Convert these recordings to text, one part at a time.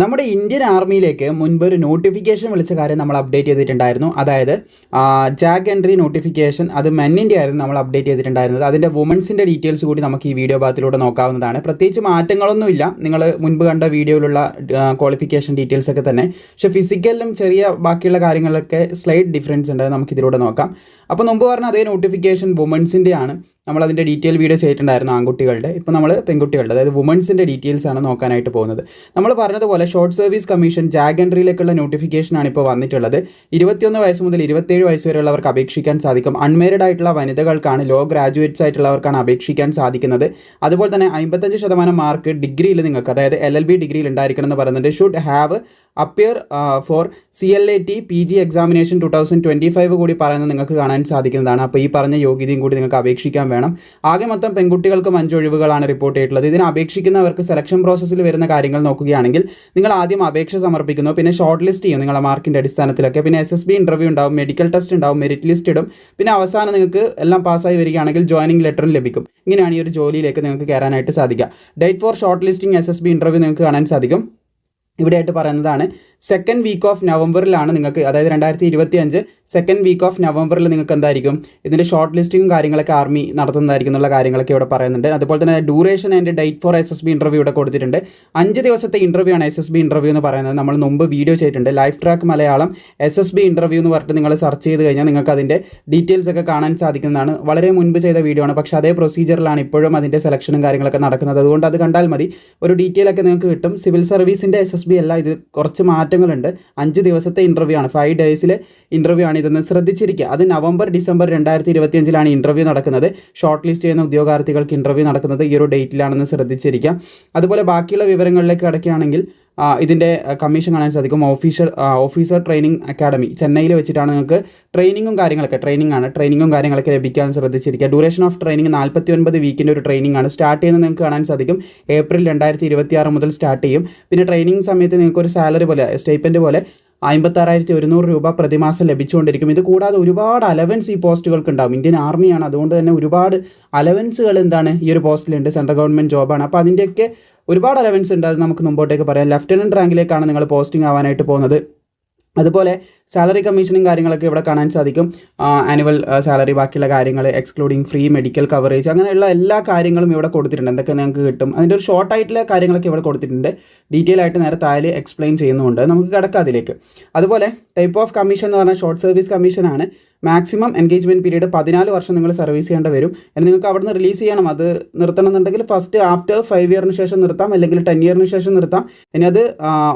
നമ്മുടെ ഇന്ത്യൻ ആർമിയിലേക്ക് മുൻപ് ഒരു നോട്ടിഫിക്കേഷൻ വിളിച്ച കാര്യം നമ്മൾ അപ്ഡേറ്റ് ചെയ്തിട്ടുണ്ടായിരുന്നു. അതായത് ജാക്ക് എൻട്രി നോട്ടിഫിക്കേഷൻ അത് മെന്നിന്റെ ആയിരുന്നു നമ്മൾ അപ്ഡേറ്റ് ചെയ്തിട്ടുണ്ടായിരുന്നത്. അതിന്റെ വുമൻസിന്റെ ഡീറ്റെയിൽസ് കൂടി നമുക്ക് ഈ വീഡിയോ ഭാഗത്തിലൂടെ നോക്കാവുന്നതാണ്. പ്രത്യേകിച്ച് മാറ്റങ്ങളൊന്നുമില്ല. നിങ്ങൾ മുൻപ് കണ്ട വീഡിയോയിലുള്ള ക്വാളിഫിക്കേഷൻ ഡീറ്റെയിൽസ് ഒക്കെ തന്നെ. പക്ഷെ ഫിസിക്കലിലും ചെറിയ ബാക്കിയുള്ള കാര്യങ്ങളിലൊക്കെ സ്ലൈറ്റ് ഡിഫറൻസ് ഉണ്ട്. നമുക്ക് നമുക്കിതിലൂടെ നോക്കാം. അപ്പോൾ മുമ്പ് പറഞ്ഞ അതേ നോട്ടിഫിക്കേഷൻ വുമൻസിന്റെ ആണ്. നമ്മൾ അതിന്റെ ഡീറ്റെയിൽ വീഡിയോ ചെയ്തിട്ടുണ്ടായിരുന്നു ആൺകുട്ടികളുടെ. ഇപ്പോൾ നമ്മൾ പെൺകുട്ടികളുടെ അതായത് വുമൻസിന്റെ ഡീറ്റെയിൽസ് ആണ് നോക്കാനായിട്ട് പോകുന്നത്. നമ്മൾ പറഞ്ഞതുപോലെ ഷോർട്ട് സർവീസ് കമ്മീഷൻ ജാഗ് എൻട്രിയിലേക്കുള്ള നോട്ടിഫിക്കേഷനാണ് ഇപ്പോൾ വന്നിട്ടുള്ളത്. ഇരുപത്തിയൊന്ന് വയസ്സ് മുതൽ ഇരുപത്തേഴ് വയസ്സ് വരെയുള്ളവർക്ക് അപേക്ഷിക്കാൻ സാധിക്കും. അൺമേരിഡ് ആയിട്ടുള്ള വനിതകൾക്കാണ് ലോ ഗ്രാജുവേറ്റ്സ് ആയിട്ടുള്ളവർക്കാണ് അപേക്ഷിക്കാൻ സാധിക്കുന്നത്. അതുപോലെ തന്നെ അമ്പത്തഞ്ച് ശതമാനം മാർക്ക് ഡിഗ്രിയിൽ നിങ്ങൾക്ക് അതായത് എൽ എൽ ബി ഡിഗ്രിയിൽ ഉണ്ടായിരിക്കണം എന്ന് പറയുന്നുണ്ട് should have appear for C L A T P G examination two thousand twenty five കൂടി പറയുന്നത് നിങ്ങൾക്ക് കാണാൻ സാധിക്കുന്നതാണ്. അപ്പോൾ ഈ പറഞ്ഞ യോഗ്യതയും കൂടി നിങ്ങൾക്ക് അപേക്ഷിക്കാൻ വേണം. ആകെ മൊത്തം പെൺകുട്ടികൾക്കും അഞ്ച് ഒഴിവുകളാണ് റിപ്പോർട്ട് ചെയ്തിട്ടുള്ളത്. ഇതിന് അപേക്ഷിക്കുന്നവർക്ക് സെലക്ഷൻ പ്രോസസ്സിൽ വരുന്ന കാര്യങ്ങൾ നോക്കുകയാണെങ്കിൽ നിങ്ങൾ ആദ്യം അപേക്ഷ സമർപ്പിക്കുന്നു. പിന്നെ ഷോർട്ട് ലിസ്റ്റ് ചെയ്യും നിങ്ങളുടെ മാർക്കിന്റെ അടിസ്ഥാനത്തിലൊക്കെ. പിന്നെ എസ് എസ് ബി ഇന്റർവ്യൂ ഉണ്ടാവും മെഡിക്കൽ ടെസ്റ്റ് ഉണ്ടാവും മെറിറ്റ് ലിസ്റ്റ് ഇടും. പിന്നെ അവസാനം നിങ്ങൾക്ക് എല്ലാം പാസ്സായി വരികയാണെങ്കിൽ ജോയിനിങ് ലെറ്ററും ലഭിക്കും. ഇങ്ങനെയാണ് ഈ ഒരു ജോലിയിലേക്ക് നിങ്ങൾക്ക് കയറാനായിട്ട് സാധിക്കുക. Date for short listing S S B interview നിങ്ങൾക്ക് കാണാൻ സാധിക്കും. ഇവിടെയായിട്ട് പറയുന്നതാണ് സെക്കൻഡ് വീക്ക് ഓഫ് നവംബറിലാണ് നിങ്ങൾക്ക് അതായത് രണ്ടായിരത്തി ഇരുപത്തി അഞ്ച് സെക്കൻഡ് വീക്ക് ഓഫ് നവംബറിൽ നിങ്ങൾക്ക് എന്തായിരിക്കും? ഇതിന്റെ ഷോർട്ട് ലിസ്റ്റിങ്ങും കാര്യങ്ങളൊക്കെ ആർമി നടത്തുന്നതായിരിക്കും എന്നുള്ള കാര്യങ്ങളൊക്കെ ഇവിടെ പറയുന്നുണ്ട്. അതുപോലെ തന്നെ duration and date for S S B interview ഇവിടെ കൊടുത്തിട്ടുണ്ട്. അഞ്ച് ദിവസത്തെ ഇന്റർവ്യൂ ആണ് എസ് എസ് ബി ഇന്റർവ്യൂ എന്ന് പറയുന്നത്. നമ്മൾ മുമ്പ് വീഡിയോ ചെയ്തിട്ടുണ്ട്. Life Track Malayalam S S B interview എന്ന് പറഞ്ഞിട്ട് നിങ്ങൾ സെർച്ച് ചെയ്ത് കഴിഞ്ഞാൽ നിങ്ങൾക്ക് അതിന്റെ ഡീറ്റെയിൽസ് ഒക്കെ കാണാൻ സാധിക്കുന്നതാണ്. വളരെ മുൻപ് ചെയ്ത വീഡിയോ ആണ്. പക്ഷേ അതേ പ്രൊസീജിയറിലാണ് ഇപ്പോഴും അതിന്റെ സെലക്ഷനും കാര്യങ്ങളൊക്കെ നടക്കുന്നത്. അതുകൊണ്ട് അത് കണ്ടാൽ മതി. ഒരു ഡീറ്റെയിൽ ഒക്കെ നിങ്ങൾക്ക് കിട്ടും. സിവിൽ സർവീസിന്റെ എസ് എസ് ബി അല്ല. ഇത് കുറച്ച് മാറ്റങ്ങളുണ്ട്. അഞ്ച് ദിവസത്തെ ഇന്റർവ്യൂ ആണ്. ഫൈവ് ഡേയ്സിലെ ഇന്റർവ്യൂ ആണ് ഇതെന്ന് ശ്രദ്ധിച്ചിരിക്കുക. അത് നവംബർ ഡിസംബർ രണ്ടായിരത്തി ഇരുപത്തിയഞ്ചിലാണ് ഇന്റർവ്യൂ നടക്കുന്നത്. ഷോർട്ട് ലിസ്റ്റ് ചെയ്യുന്ന ഉദ്യോഗാർത്ഥികൾക്ക് ഇന്റർവ്യൂ നടക്കുന്നത് ഈ ഒരു ഡേറ്റിലാണെന്ന് ശ്രദ്ധിച്ചിരിക്കുക. അതുപോലെ ബാക്കിയുള്ള വിവരങ്ങളിലേക്ക് കിടക്കുകയാണെങ്കിൽ ഇതിന്റെ കമ്മീഷൻ കാണാൻ സാധിക്കും. ഓഫീസർ ഓഫീസർ ട്രെയിനിങ് അക്കാഡമി ചെന്നൈയിൽ വെച്ചിട്ടാണ് നിങ്ങൾക്ക് ട്രെയിനിങ്ങും കാര്യങ്ങളൊക്കെ ട്രെയിനിങ് ആണ്. ട്രെയിനിങ്ങും കാര്യങ്ങളൊക്കെ ലഭിക്കാൻ ശ്രദ്ധിച്ചിരിക്കുക. ഡ്യൂറേഷൻ ഓഫ് ട്രെയിനിങ് നാൽപ്പത്തി ഒൻപത് വീക്കിന്റെ ഒരു ട്രെയിനിങ് ആണ്. സ്റ്റാർട്ട് ചെയ്യുന്നത് നിങ്ങൾക്ക് കാണാൻ സാധിക്കും. ഏപ്രിൽ രണ്ടായിരത്തി ഇരുപത്തി ആറ് മുതൽ സ്റ്റാർട്ട് ചെയ്യും. പിന്നെ ട്രെയിനിങ് സമയത്ത് നിങ്ങൾക്ക് ഒരു സാലറി പോലെ സ്റ്റേറ്റ്മെന്റ് പോലെ അമ്പത്താറായിരത്തി ഒരുന്നൂറ് രൂപ പ്രതിമാസം ലഭിച്ചുകൊണ്ടിരിക്കും. ഇത് കൂടാതെ ഒരുപാട് അലവൻസ് ഈ പോസ്റ്റുകൾക്ക് ഉണ്ടാവും. ഇന്ത്യൻ ആർമിയാണ് അതുകൊണ്ട് തന്നെ ഒരുപാട് അലവൻസുകൾ എന്താണ്? ഈ ഒരു പോസ്റ്റിലുണ്ട് സെൻട്രൽ ഗവൺമെന്റ് ജോബാണ് അപ്പോൾ അതിന്റെയൊക്കെ ഒരുപാട് അലവൻസ് ഉണ്ട്. അത് നമുക്ക് മുമ്പോട്ടേക്ക് പറയാം. ലെഫ്റ്റനന്റ് റാങ്കിലേക്കാണ് നിങ്ങൾ പോസ്റ്റിംഗ് ആവാനായിട്ട് പോകുന്നത്. അതുപോലെ സാലറി കമ്മീഷനും കാര്യങ്ങളൊക്കെ ഇവിടെ കാണാൻ സാധിക്കും. ആനുവൽ സാലറി ബാക്കിയുള്ള കാര്യങ്ങൾ എക്സ്ക്ലൂഡിങ് ഫ്രീ മെഡിക്കൽ കവറേജ് അങ്ങനെയുള്ള എല്ലാ കാര്യങ്ങളും ഇവിടെ കൊടുത്തിട്ടുണ്ട്. എന്തൊക്കെ നിങ്ങൾക്ക് കിട്ടും? അതിന്റെ ഒരു ഷോർട്ട് ആയിട്ടുള്ള കാര്യങ്ങളൊക്കെ ഇവിടെ കൊടുത്തിട്ടുണ്ട്. ഡീറ്റെയിൽ ആയിട്ട് നേരെ താഴെ എക്സ്പ്ലെയിൻ ചെയ്യുന്നുണ്ട്. നമുക്ക് കിടക്കാം അതിലേക്ക്. അതുപോലെ ടൈപ്പ് ഓഫ് കമ്മീഷൻ എന്ന് പറഞ്ഞാൽ ഷോർട്ട് സർവീസ് കമ്മീഷനാണ് മാക്സിമം എൻഗേജ്മെന്റ് പീരീഡ് പതിനാല് വർഷം നിങ്ങൾ സർവീസ് ചെയ്യേണ്ടി വരും. എന്നാൽ നിങ്ങൾക്ക് അവിടെ നിന്ന് റിലീസ് ചെയ്യണം. അത് നിർത്തണം എന്നുണ്ടെങ്കിൽ ഫസ്റ്റ് ആഫ്റ്റർ ഫൈവ് ഇയറിന് ശേഷം നിർത്താം. അല്ലെങ്കിൽ ടെൻ ഇയറിന് ശേഷം നിർത്താം. ഇനി അത്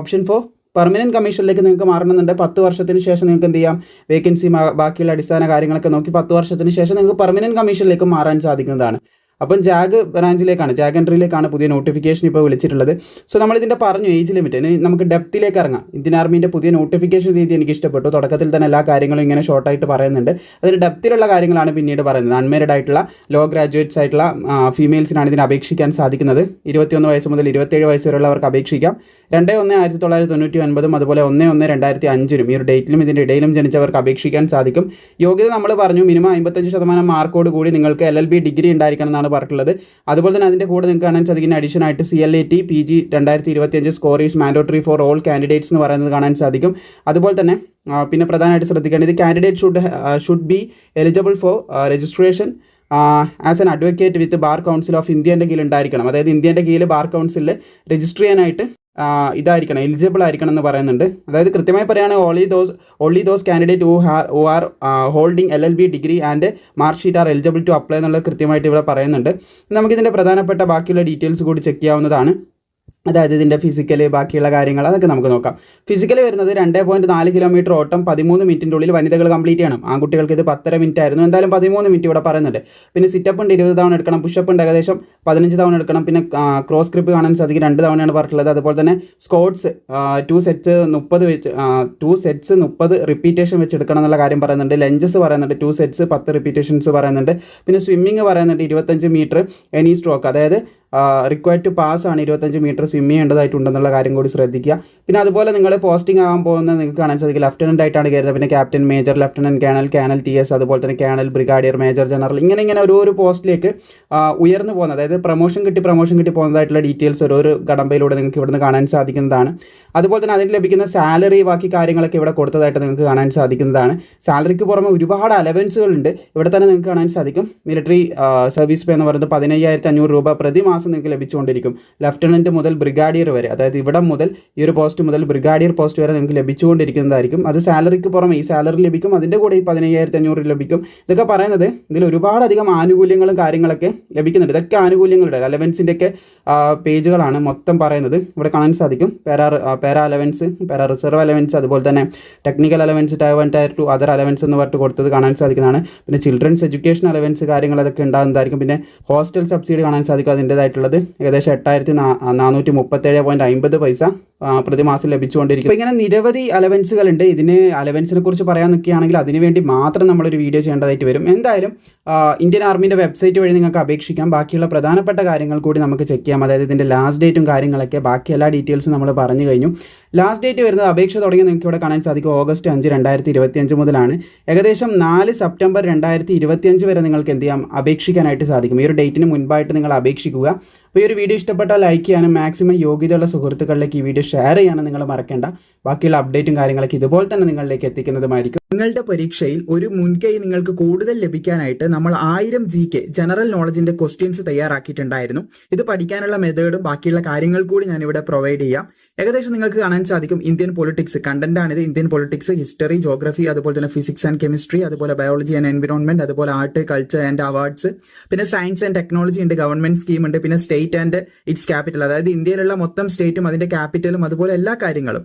ഓപ്ഷൻ ഫോർ പെർമനന്റ് കമ്മീഷനിലേക്ക് നിങ്ങൾക്ക് മാറണമെന്നുണ്ടെങ്കിൽ പത്ത് വർഷത്തിന് ശേഷം നിങ്ങൾക്ക് എന്ത് ചെയ്യാം? വേക്കൻസി ബാക്കിയുള്ള അടിസ്ഥാന കാര്യങ്ങളൊക്കെ നോക്കി പത്ത് വർഷത്തിന് ശേഷം നിങ്ങൾക്ക് പെർമനന്റ് കമ്മീഷനിലേക്ക് മാറാൻ സാധിക്കുന്നതാണ്. അപ്പം ജാഗ് ബ്രാഞ്ചിലേക്കാണ് ജാഗ് എൻട്രിയിലേക്കാണ് പുതിയ നോട്ടിഫിക്കേഷൻ ഇപ്പോൾ വിളിച്ചിട്ടുള്ളത്. സോ നമ്മളിതിന്റെ പറഞ്ഞു ഏജ് ലിമിറ്റ് ഇനി നമുക്ക് ഡെപ്തിലേക്ക് ഇറങ്ങാം. ഇന്ത്യൻ ആർമീന്റെ പുതിയ നോട്ടിഫിക്കേഷൻ രീതി എനിക്ക് ഇഷ്ടപ്പെട്ടു. തുടക്കത്തിൽ തന്നെ എല്ലാ കാര്യങ്ങളും ഇങ്ങനെ ഷോർട്ടായിട്ട് പറയുന്നുണ്ട്. അതിന് ഡെപ്തിലുള്ള കാര്യങ്ങളാണ് പിന്നീട് പറയുന്നത്. അൺമേരിഡ് ആയിട്ടുള്ള ലോ ഗ്രാജുവേറ്റ്സ് ആയിട്ടുള്ള ഫീമെയിൽസിനാണ് ഇതിന് അപേക്ഷിക്കാൻ സാധിക്കുന്നത്. ഇരുപത്തിയൊന്ന് വയസ്സ് മുതൽ ഇരുപത്തേഴ് വയസ്സ് വരെയുള്ളവർക്ക് അപേക്ഷിക്കാം. രണ്ട് ഒന്ന് ആയിരത്തി തൊള്ളായിരത്തി തൊണ്ണൂറ്റി ഒൻപതും അതുപോലെ ഒന്ന് ഒന്ന് രണ്ടായിരത്തി അഞ്ചിനും ഈ ഒരു ഡേറ്റിലും ഇതിന്റെ ഇടയിലും ജനിച്ചവർക്ക് അപേക്ഷിക്കാൻ സാധിക്കും. യോഗ്യത നമ്മൾ പറഞ്ഞു മിനിമം അമ്പത്തഞ്ച് ശതമാനം മാർക്കോട് കൂടി നിങ്ങൾക്ക് എൽ എൽ ബി ഡിഗ്രി ഉണ്ടായിരിക്കണം എന്നാണ് പറഞ്ഞിട്ടുള്ളത്. അതുപോലെ തന്നെ അതിന്റെ കൂടെ നിങ്ങൾക്ക് കാണാൻ സാധിക്കുന്ന അഡീഷൻ ആയിട്ട് C L A T P G രണ്ടായിരത്തി ഇരുപത്തിയഞ്ച് score is mandatory for all candidates എന്ന് പറയുന്നത് കാണാൻ സാധിക്കും. അതുപോലെ തന്നെ പിന്നെ പ്രധാനമായിട്ട് ശ്രദ്ധിക്കേണ്ടത് candidate should should be eligible for registration as an advocate with bar council of ഇന്ത്യന്റെ കീഴിൽ ഉണ്ടായിരിക്കണം. അതായത് ഇന്ത്യന്റെ കീഴിൽ ബാർ കൗൺസിലിൽ രജിസ്റ്റർ ചെയ്യാനായിട്ട് ഇതായിരിക്കണം എലിജിബിൾ ആയിരിക്കണം എന്ന് പറയുന്നുണ്ട്. അതായത് കൃത്യമായി പറയുകയാണെങ്കിൽ only those only those candidate who are who are holding L L B degree and mark sheet are eligible to apply എന്നുള്ളത് കൃത്യമായിട്ട് ഇവിടെ പറയുന്നുണ്ട്. നമുക്കിതിന്റെ പ്രധാനപ്പെട്ട ബാക്കിയുള്ള ഡീറ്റെയിൽസ് കൂടി ചെക്ക് ചെയ്യാവുന്നതാണ്. അതായത് ഇതിന്റെ ഫിസിക്കൽ ബാക്കിയുള്ള കാര്യങ്ങൾ അതൊക്കെ നമുക്ക് നോക്കാം. ഫിസിക്കൽ വരുന്നത് രണ്ട് പോയിന്റ് നാല് കിലോമീറ്റർ ഓട്ടം പതിമൂന്ന് മിനിറ്റിന്റെ ഉള്ളിൽ വനിതകൾ കംപ്ലീറ്റ് ചെയ്യണം. ആൺകുട്ടികൾക്ക് ഇത് പത്തര മിനിറ്റ് ആയിരുന്നു. എന്തായാലും പതിമൂന്ന് മിനിറ്റ് ഇവിടെ പറയുന്നുണ്ട്. പിന്നെ സിറ്റപ്പ് ഉണ്ട് ഇരുപത് തവണ എടുക്കണം പുഷപ്പ് ഉണ്ട് ഏകദേശം പതിനഞ്ച് തവണ എടുക്കണം. പിന്നെ ക്രോസ് ക്രിപ്പ് കാണാൻ സാധിക്കും. രണ്ട് തവണയാണ് പറഞ്ഞിട്ടുള്ളത്. അതുപോലെ തന്നെ സ്കോട്ട്സ് ടു സെറ്റ്സ് മുപ്പത് വെച്ച് ടു സെറ്റ്സ് മുപ്പത് റിപ്പീറ്റേഷൻ വെച്ച് എടുക്കണം എന്നുള്ള കാര്യം പറയുന്നുണ്ട്. ലഞ്ചസ് പറയുന്നുണ്ട്. ടു സെറ്റ്സ് പത്ത് റിപ്പീറ്റേഷൻസ് പറയുന്നുണ്ട്. പിന്നെ സ്വിമ്മിങ് പറയുന്നുണ്ട്. ഇരുപത്തഞ്ച് മീറ്റർ എനി സ്ട്രോക്ക് അതായത് റിക്വയർഡ് ടു പാസ് ആണ് ഇരുപത്തഞ്ച് മീറ്റർ സ്വിം ചെയ്യേണ്ടതായിട്ടുണ്ടെന്നുള്ള കാര്യം കൂടി ശ്രദ്ധിക്കുക. പിന്നെ അതുപോലെ നിങ്ങൾ പോസ്റ്റിംഗ് ആകാൻ പോകുന്നത് നിങ്ങൾക്ക് കാണാൻ സാധിക്കും. ലെഫ്റ്റനന്റ് ആയിട്ടാണ് കയറുന്നത് പിന്നെ captain major lieutenant colonel colonel T S അതുപോലെ തന്നെ കേണൽ ബ്രിഗാഡിയർ മേജർ ജനറൽ ഇങ്ങനെ ഇങ്ങനെ ഓരോ പോസ്റ്റിലേക്ക് ഉയർന്നു പോകുന്നത് അതായത് പ്രൊമോഷൻ കിട്ടി പ്രൊമോഷൻ കിട്ടി പോകുന്നതായിട്ടുള്ള ഡീറ്റെയിൽസ് ഓരോ കടമ്പയിലൂടെ നിങ്ങൾക്ക് ഇവിടുന്ന് കാണാൻ സാധിക്കുന്നതാണ്. അതുപോലെ തന്നെ അതിന് ലഭിക്കുന്ന സാലറി ബാക്കി കാര്യങ്ങളൊക്കെ ഇവിടെ കൊടുത്തതായിട്ട് നിങ്ങൾക്ക് കാണാൻ സാധിക്കുന്നതാണ്. സാലറിക്ക് പുറമെ ഒരുപാട് അലവൻസുകളുണ്ട് ഇവിടെ തന്നെ നിങ്ങൾക്ക് കാണാൻ സാധിക്കും. മിലിറ്ററി സർവീസ് പേ എന്ന് പറയുന്നത് പതിനയ്യായിരത്തി അഞ്ഞൂറ് രൂപ പ്രതിമാസം നിങ്ങൾക്ക് ലഭിച്ചുകൊണ്ടിരിക്കും. ലെഫ്റ്റനന്റ് മുതൽ ബ്രിഗാഡിയർ വരെ. അതായത് ഇവിടെ മുതൽ ഈ ഒരു പോസ്റ്റ് മുതൽ ബ്രിഗാഡിയർ പോസ്റ്റ് വരെ നിങ്ങൾക്ക് ലഭിച്ചുകൊണ്ടിരിക്കുന്നതായിരിക്കും. അത് സാലറിക്ക് പുറമെ ഈ സാലറി ലഭിക്കും. അതിന്റെ കൂടെ ഈ പതിനയ്യായിരത്തി അഞ്ഞൂറ് ലഭിക്കും. ഇതൊക്കെ പറയുന്നത് ഇതിൽ ഒരുപാടധികം ആനുകൂല്യങ്ങളും കാര്യങ്ങളൊക്കെ ലഭിക്കുന്നുണ്ട്. ഇതൊക്കെ ആനുകൂല്യങ്ങളുടെ അലവൻസിന്റെയൊക്കെ പേജുകളാണ് മൊത്തം പറയുന്നത്. ഇവിടെ കാണാൻ സാധിക്കും. Para para allowance para reserve allowance അതുപോലെ തന്നെ technical allowance tier one tier two other allowance എന്ന് പറഞ്ഞിട്ട് കൊടുത്തത് കാണാൻ സാധിക്കുന്നതാണ്. പിന്നെ ചിൽഡ്രൻസ് എഡ്യൂക്കേഷൻ അലവൻസ് കാര്യങ്ങൾ അതൊക്കെ ഉണ്ടാകുന്നതായിരിക്കും. പിന്നെ ഹോസ്റ്റൽ സബ്സിഡി കാണാൻ സാധിക്കും. അതിന്റേതായിട്ടുള്ളത് ഏകദേശം എട്ടായിരത്തി നാനൂറ്റി മുപ്പത്തേഴ് പോയിന്റ് അമ്പത് പൈസ. പ്രതിമാസം ലഭിച്ചുകൊണ്ടിരിക്കും ഇങ്ങനെ നിരവധി അലവൻസുകളുണ്ട്. ഇതിന് അലവൻസിനെ കുറിച്ച് പറയാൻ നിൽക്കുകയാണെങ്കിൽ അതിനുവേണ്ടി മാത്രം നമ്മളൊരു വീഡിയോ ചെയ്യേണ്ടതായിട്ട് വരും. എന്തായാലും ഇന്ത്യൻ ആർമീന്റെ വെബ്സൈറ്റ് വഴി നിങ്ങൾക്ക് അപേക്ഷിക്കാം. ബാക്കിയുള്ള പ്രധാനപ്പെട്ട കാര്യങ്ങൾ കൂടി നമുക്ക് ചെക്ക് ചെയ്യാം. അതായത് ഇതിന്റെ ലാസ്റ്റ് ഡേറ്റും കാര്യങ്ങളൊക്കെ ബാക്കി എല്ലാ ഡീറ്റെയിൽസും നമ്മൾ പറഞ്ഞു കഴിഞ്ഞു. ലാസ്റ്റ് ഡേറ്റ് വരുന്നത് അപേക്ഷ തുടങ്ങി നിങ്ങൾക്ക് ഇവിടെ കാണാൻ സാധിക്കും. ഓഗസ്റ്റ് അഞ്ച് രണ്ടായിരത്തി ഇരുപത്തിയഞ്ച് മുതലാണ്. ഏകദേശം നാല് സെപ്റ്റംബർ രണ്ടായിരത്തി ഇരുപത്തിയഞ്ച് വരെ നിങ്ങൾക്ക് എന്ത് ചെയ്യാം? അപേക്ഷിക്കാനായിട്ട് സാധിക്കും. ഈ ഒരു ഡേറ്റിന് മുൻപായിട്ട് നിങ്ങൾ അപേക്ഷിക്കുക. അപ്പോൾ ഈ ഒരു വീഡിയോ ഇഷ്ടപ്പെട്ടാൽ ലൈക്ക് ചെയ്യാനും മാക്സിമം യോഗ്യതയുള്ള സുഹൃത്തുക്കളിലേക്ക് ഈ വീഡിയോ ഷെയർ ചെയ്യാനും നിങ്ങൾ മറക്കേണ്ട. ബാക്കിയുള്ള അപ്ഡേറ്റും കാര്യങ്ങളൊക്കെ ഇതുപോലെ തന്നെ നിങ്ങളിലേക്ക് എത്തിക്കുന്നതുമായിരിക്കും. നിങ്ങളുടെ പരീക്ഷയിൽ ഒരു മുൻകൈ നിങ്ങൾക്ക് കൂടുതൽ ലഭിക്കാനായിട്ട് നമ്മൾ ആയിരം ജി കെ ജനറൽ നോളജിന്റെ ക്വസ്റ്റ്യൻസ് തയ്യാറാക്കിയിട്ടുണ്ടായിരുന്നു. ഇത് പഠിക്കാനുള്ള മെത്തേഡും ബാക്കിയുള്ള കാര്യങ്ങൾ കൂടി ഞാൻ ഇവിടെ പ്രൊവൈഡ് ചെയ്യാം. ഏകദേശം നിങ്ങൾക്ക് കാണാൻ സാധിക്കും ഇന്ത്യൻ പൊളിറ്റിക്സ് കണ്ടന്റ് ആണിത്. ഇന്ത്യൻ പൊളിറ്റിക്സ് ഹിസ്റ്ററി ജോഗ്രഫി അതുപോലെ തന്നെ ഫിസിക്സ് ആൻഡ് കെമിസ്ട്രി അതുപോലെ ബയോളജി ആൻഡ് എൻവിറോൺമെന്റ് അതുപോലെ ആർട്ട് കൾച്ചർ ആൻഡ് അവാർഡ്സ് പിന്നെ സയൻസ് ആൻഡ് ടെക്നോളജി ഉണ്ട്. ഗവൺമെന്റ് സ്കീം ഉണ്ട്. പിന്നെ സ്റ്റേറ്റ് ആൻഡ് ഇറ്റ്സ് ക്യാപിറ്റൽ അതായത് ഇന്ത്യയിലുള്ള മൊത്തം സ്റ്റേറ്റും അതിന്റെ ക്യാപിറ്റലും അതുപോലെ എല്ലാ കാര്യങ്ങളും.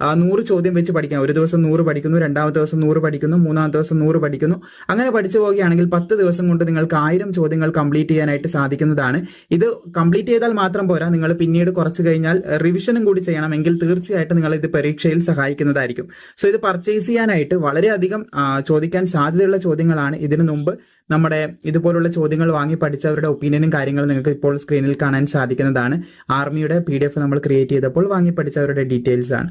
നൂറ് ചോദ്യം വെച്ച് പഠിക്കാം ഒരു ദിവസം നൂറ് പഠിക്കുന്നു രണ്ടാമത്തെ ദിവസം നൂറ് പഠിക്കുന്നു മൂന്നാമത്തെ ദിവസം നൂറ് പഠിക്കുന്നു. അങ്ങനെ പഠിച്ചു പോവുകയാണെങ്കിൽ പത്ത് ദിവസം കൊണ്ട് നിങ്ങൾക്ക് ആയിരം ചോദ്യങ്ങൾ കംപ്ലീറ്റ് ചെയ്യാനായിട്ട് സാധിക്കുന്നതാണ്. ഇത് കംപ്ലീറ്റ് ചെയ്താൽ മാത്രം പോരാ. നിങ്ങൾ പിന്നീട് കുറച്ച് കഴിഞ്ഞാൽ റിവിഷനും കൂടി ചെയ്യണമെങ്കിൽ തീർച്ചയായിട്ടും നിങ്ങൾ ഇത് പരീക്ഷയിൽ സഹായിക്കുന്നതായിരിക്കും. സോ ഇത് പർച്ചേസ് ചെയ്യാനായിട്ട് വളരെയധികം ആ, ചോദിക്കാൻ സാധ്യതയുള്ള ചോദ്യങ്ങളാണ്. ഇതിനു മുമ്പ് നമ്മുടെ ഇതുപോലുള്ള ചോദ്യങ്ങൾ വാങ്ങി പഠിച്ചവരുടെ ഒപ്പീനിയനും കാര്യങ്ങളും നിങ്ങൾക്ക് ഇപ്പോൾ സ്ക്രീനിൽ കാണാൻ സാധിക്കുന്നതാണ്. ആർമിയുടെ പി നമ്മൾ ക്രിയേറ്റ് ചെയ്തപ്പോൾ വാങ്ങി പഠിച്ചവരുടെ ഡീറ്റെയിൽസ് ആണ്.